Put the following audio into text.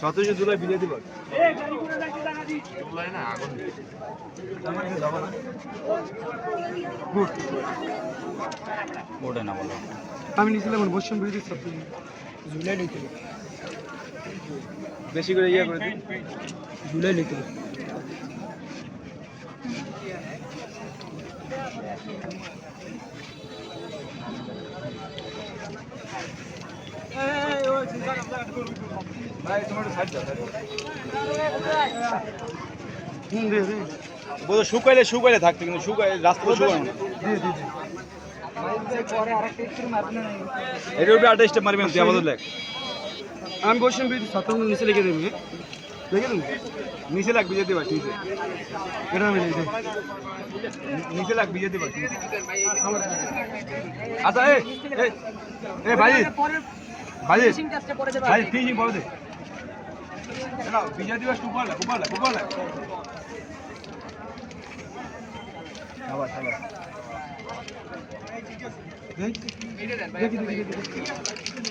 সতেরোশো জুলাই বিলিয়ে দিব ওটা না বলো। আমি নিয়েছিলাম বৈষম্য বিরোধী ছাত্র জুলাই নিতে বেশি করে ইয়ে করে দিন। জুলাই নিতে ভাই বোধ শুকাইলে শুকাইলে থাকতো কিন্তু শুকাই রাস্তা শুকানো না। দে দে দে এটা উপরে আঠাশটা মারবেন তুই আমাদের লেখ আমি বিরোধী ছাত্র নিচে লিখে দেবো লিখে দেবো? নিচে লাগ বিজেতে পারছি নিচে। এটা আমি লিখে নিচে লাগ বিজেতে পারছি আচ্ছা এ এ এ ভাই। ভাই ভাই ফিনিশিং পড়ে দে না বিজয় দিবস কুপার লাগ কুপার লাগ কুপার লাগ আবার আবার দেখি দেখি দেখি